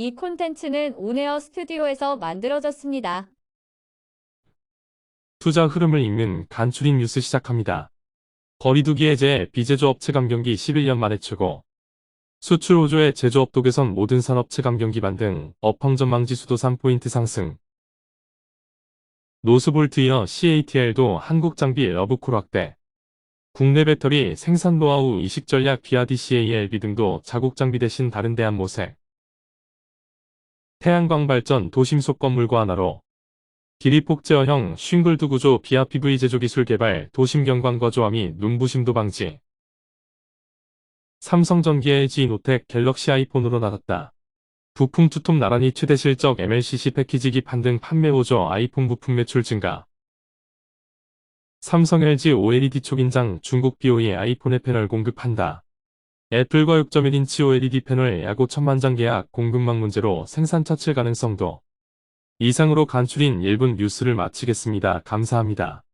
이 콘텐츠는 온에어 스튜디오에서 만들어졌습니다. 투자 흐름을 읽는 간추린 뉴스 시작합니다. 거리두기 해제 비제조 업 체 감 경기 11년 만에 최고. 수출 5조의 제조업 독에선 모든 산업 체 감 경기 반등, 업황 전망 지수도 3포인트 상승. 노스볼트 이어 CATL도 한국 장비 러브콜 확대. 국내 배터리 생산 노하우 이식 전략 BRDCALB 등도 자국 장비 대신 다른 대안 모색. 태양광 발전 도심 속 건물과 하나로 기리폭 제어형 싱글드 구조 비아 PV 제조 기술 개발 도심 경관 거조화 및 눈부심도 방지. 삼성전기 LG 노텍 갤럭시 아이폰으로 나갔다. 부품 투톱 나란히 최대 실적 MLCC 패키지 기 판 등 판매 5조 아이폰 부품 매출 증가. 삼성 LG OLED 촉인장 중국 BOE 아이폰에 패널 공급한다. 애플과 6.1인치 OLED 패널 야구 천만장 계약 공급망 문제로 생산 차칠 가능성도. 이상으로 간추린 1분 뉴스를 마치겠습니다. 감사합니다.